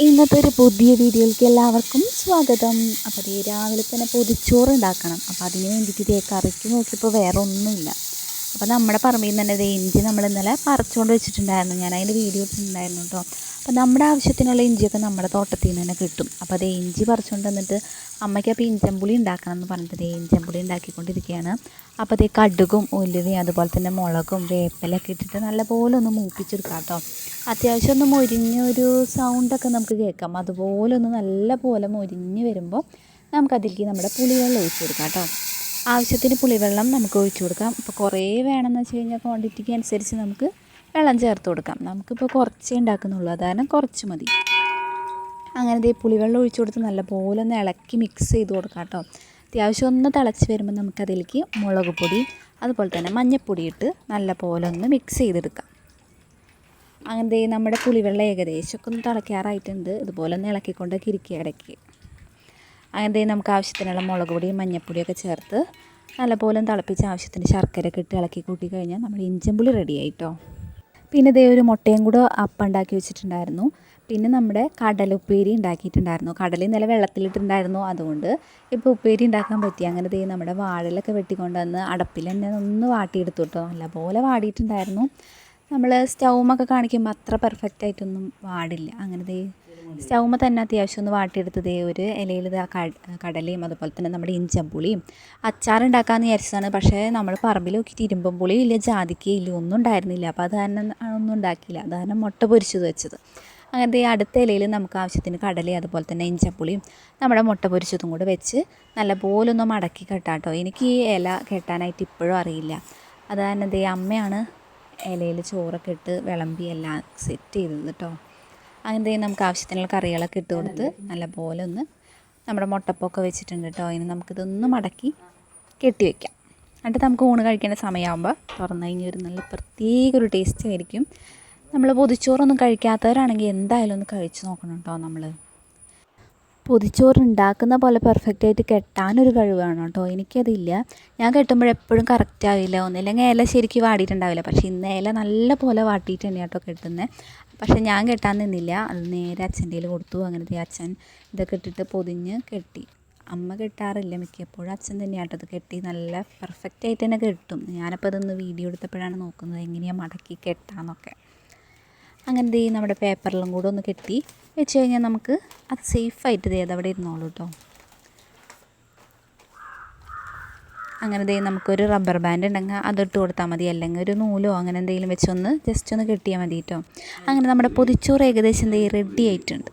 ഇന്നത്തെ ഒരു പുതിയ വീഡിയോയിലേക്ക് എല്ലാവർക്കും സ്വാഗതം. അപ്പോൾ രാവിലെ തന്നെ പൊതിച്ചോറ് ഉണ്ടാക്കണം. അപ്പോൾ അതിന് വേണ്ടിയിട്ട് ഇതേ കറിക്ക് നോക്കിയപ്പോൾ വേറെ ഒന്നുമില്ല അപ്പോൾ നമ്മുടെ പറമ്പിൽ നിന്ന് തന്നെ ദേ ഇഞ്ചി നമ്മൾ ഇന്നലെ പറിച്ചുകൊണ്ട് വെച്ചിട്ടുണ്ടായിരുന്നു. ഞാൻ അതിന്റെ വീഡിയോ ഇട്ടിട്ടുണ്ടായിരുന്നു കേട്ടോ അപ്പോൾ നമ്മുടെ ആവശ്യത്തിനുള്ള ഇഞ്ചിയൊക്കെ നമ്മുടെ തോട്ടത്തിൽ നിന്ന് തന്നെ കിട്ടും. അപ്പോൾ അതേ ഇഞ്ചി പറിച്ചുകൊണ്ട് വന്നിട്ട് അമ്മയ്ക്ക് അപ്പോൾ ഇഞ്ചമ്പുളി ഉണ്ടാക്കണം എന്ന് പറഞ്ഞിട്ട് ദേ ഇഞ്ചമ്പുളി ഉണ്ടാക്കിക്കൊണ്ടിരിക്കുകയാണ് അപ്പോൾ അതേ കടുകും ഉലുവയും അതുപോലെ തന്നെ മുളകും വേപ്പലൊക്കെ ഇട്ടിട്ട് നല്ലപോലെ ഒന്ന് മൂപ്പിച്ചെടുക്കാം കേട്ടോ അത്യാവശ്യം ഒന്ന് മൊരിഞ്ഞ ഒരു സൗണ്ടൊക്കെ നമുക്ക് കേൾക്കാം. അതുപോലെ ഒന്ന് നല്ലപോലെ മൊരിഞ്ഞ് വരുമ്പോൾ നമുക്കതിലേക്ക് നമ്മുടെ പുളിവെള്ളം ഒഴിച്ചു കൊടുക്കാം കേട്ടോ ആവശ്യത്തിന് പുളിവെള്ളം നമുക്ക് ഒഴിച്ചു കൊടുക്കാം. ഇപ്പോൾ കുറേ വേണമെന്ന് വെച്ച് കഴിഞ്ഞാൽ ക്വാണ്ടിറ്റിക്ക് അനുസരിച്ച് നമുക്ക് വെള്ളം ചേർത്ത് കൊടുക്കാം. നമുക്കിപ്പോൾ കുറച്ചേ ഉണ്ടാക്കുന്നുള്ളൂ. അതായത് കുറച്ച് മതി. അങ്ങനെ ദേ പുളിവെള്ളം ഒഴിച്ചു കൊടുത്ത് നല്ലപോലെ ഒന്ന് ഇളക്കി മിക്സ് ചെയ്ത് കൊടുക്കാം കേട്ടോ. അത്യാവശ്യം ഒന്ന് തിളച്ച് വരുമ്പോൾ നമുക്കതിലേക്ക് മുളക് പൊടി അതുപോലെ തന്നെ മഞ്ഞൾപ്പൊടി ഇട്ട് നല്ലപോലെ ഒന്ന് മിക്സ് ചെയ്തെടുക്കാം. അങ്ങനെ നമ്മുടെ പുളിവെള്ളം ഏകദേശമൊക്കെ ഒന്ന് തിളയ്ക്കാറായിട്ടുണ്ട്. ഇതുപോലെ ഒന്ന് ഇളക്കിക്കൊണ്ടൊക്കെ ഇരിക്കുക ഇടയ്ക്ക്. അങ്ങനെ നമുക്ക് ആവശ്യത്തിനുള്ള മുളക് പൊടിയും മഞ്ഞൾപ്പൊടിയൊക്കെ ചേർത്ത് നല്ലപോലെ തിളപ്പിച്ച് ആവശ്യത്തിന് ശർക്കരയൊക്കെ ഇട്ട് ഇളക്കി കൂട്ടി കഴിഞ്ഞാൽ നമ്മുടെ ഇഞ്ചമ്പുളി റെഡി ആയിട്ടോ പിന്നെ ഇതേ ഒരു മുട്ടയും കൂടെ അപ്പം ഉണ്ടാക്കി വെച്ചിട്ടുണ്ടായിരുന്നു. പിന്നെ നമ്മുടെ കടലുപ്പേരി ഉണ്ടാക്കിയിട്ടുണ്ടായിരുന്നു. കടൽ ഇന്നലെ വെള്ളത്തിലിട്ടുണ്ടായിരുന്നു അതുകൊണ്ട് ഇപ്പോൾ ഉപ്പേരി ഉണ്ടാക്കാൻ പറ്റി. അങ്ങനെ ദേ നമ്മുടെ വാഴലൊക്കെ വെട്ടിക്കൊണ്ടുവന്ന് അടപ്പിൽ തന്നെ ഒന്ന് വാട്ടിയെടുത്തു കേട്ടോ നല്ലപോലെ വാടിയിട്ടുണ്ടായിരുന്നു. നമ്മൾ സ്റ്റൗമൊക്കെ കാണിക്കുമ്പോൾ അത്ര പെർഫെക്റ്റ് ആയിട്ടൊന്നും വാടില്ല. അങ്ങനെ ദേ സ്റ്റൗമ്മ തന്നെ അത്യാവശ്യം ഒന്ന് വാട്ടിയെടുത്ത് ദേ ഒരു ഇലയിൽ കടലയും അതുപോലെ തന്നെ നമ്മുടെ ഇഞ്ചമ്പുളിയും അച്ചാറുണ്ടാക്കാമെന്ന് വിചാരിച്ചതാണ്. പക്ഷേ നമ്മൾ പറമ്പിൽ നോക്കിയിട്ട് ഇരുമ്പം പുളിയും ഇല്ല ജാതിക്കയും ഇല്ല ഒന്നും ഉണ്ടായിരുന്നില്ല. അപ്പോൾ അത് കാരണം ഒന്നും ഉണ്ടാക്കിയില്ല. അത് കാരണം മുട്ട പൊരിച്ചത് വെച്ചത്. അങ്ങനത്തെ ഈ അടുത്ത ഇലയിൽ നമുക്ക് ആവശ്യത്തിന് കടലയും അതുപോലെ തന്നെ ഇഞ്ചപ്പുളിയും നമ്മുടെ മുട്ട പൊരിച്ചതും കൂടെ വെച്ച് നല്ലപോലെ ഒന്ന് മടക്കി കെട്ടാട്ടോ കേട്ടോ. എനിക്ക് ഈ ഇല കെട്ടാനായിട്ട് ഇപ്പോഴും അറിയില്ല. അത് കാരണം അമ്മയാണ് ഇലയിൽ ചോറൊക്കെ ഇട്ട് വിളമ്പി എല്ലാം സെറ്റ് ചെയ്തത് കേട്ടോ. അങ്ങനെ നമുക്ക് ആവശ്യത്തിനുള്ള കറികളൊക്കെ ഇട്ട് കൊടുത്ത് നല്ലപോലെ ഒന്ന് നമ്മുടെ മുട്ടപ്പൊക്കെ വെച്ചിട്ടുണ്ട് കേട്ടോ. അതിന് നമുക്കിതൊന്ന് മടക്കി കെട്ടി വയ്ക്കാം എന്നിട്ട് നമുക്ക് ഊണ് കഴിക്കേണ്ട സമയമാകുമ്പോൾ തുറന്നു കഴിഞ്ഞാൽ ഒരു നല്ല പ്രത്യേക ഒരു ടേസ്റ്റ് ആയിരിക്കും. നമ്മൾ പൊതിച്ചോറൊന്നും കഴിക്കാത്തവരാണെങ്കിൽ എന്തായാലും ഒന്ന് കഴിച്ചു നോക്കണം കേട്ടോ നമ്മൾ പൊതിച്ചോറ് ഉണ്ടാക്കുന്ന പോലെ പെർഫെക്റ്റ് ആയിട്ട് കെട്ടാനൊരു കഴിവാണ് കേട്ടോ എനിക്കതില്ല. ഞാൻ കെട്ടുമ്പോഴെപ്പോഴും കറക്റ്റ് ആവില്ല. ഒന്നില്ലെങ്കിൽ ഇല ശരിക്കും വാടിയിട്ടുണ്ടാവില്ല. പക്ഷേ ഇന്ന് ഇല നല്ല പോലെ വാട്ടിയിട്ട് തന്നെയാണ് കേട്ടോ കെട്ടുന്നത് പക്ഷേ ഞാൻ കെട്ടാൻ നിന്നില്ല. അത് നേരെ അച്ഛന്റെ കയ്യിൽ കൊടുത്തു. അങ്ങനത്തെ അച്ഛൻ ഇതൊക്കെ ഇട്ടിട്ട് പൊതിഞ്ഞ് കെട്ടി. അമ്മ കെട്ടാറില്ല മിക്കപ്പോഴും. അച്ഛൻ തന്നെയാട്ടോ അത് കെട്ടി. നല്ല പെർഫെക്റ്റ് ആയിട്ട് തന്നെ കെട്ടും. ഞാനപ്പോൾ അതൊന്ന് വീഡിയോ എടുത്തപ്പോഴാണ് നോക്കുന്നത്. എങ്ങനെയാണ് മടക്കി കെട്ടാന്നൊക്കെ. അങ്ങനെ ദേ നമ്മുടെ പേപ്പറിലും കൂടെ ഒന്ന് കെട്ടി വെച്ച് കഴിഞ്ഞാൽ നമുക്ക് അത് സേഫായിട്ട് ദേ അതവിടെ ഇരുന്നോളൂ കേട്ടോ. അങ്ങനെ ദേ നമുക്കൊരു റബ്ബർ ബാൻഡ് ഉണ്ടെങ്കിൽ അതിട്ട് കൊടുത്താൽ മതി. അല്ലെങ്കിൽ ഒരു നൂലോ അങ്ങനെ എന്തെങ്കിലും വെച്ചൊന്ന് ജസ്റ്റ് ഒന്ന് കെട്ടിയാൽ മതി കേട്ടോ. അങ്ങനെ നമ്മുടെ പൊതിച്ചോറ് ഏകദേശം ദേ റെഡി ആയിട്ടുണ്ട്.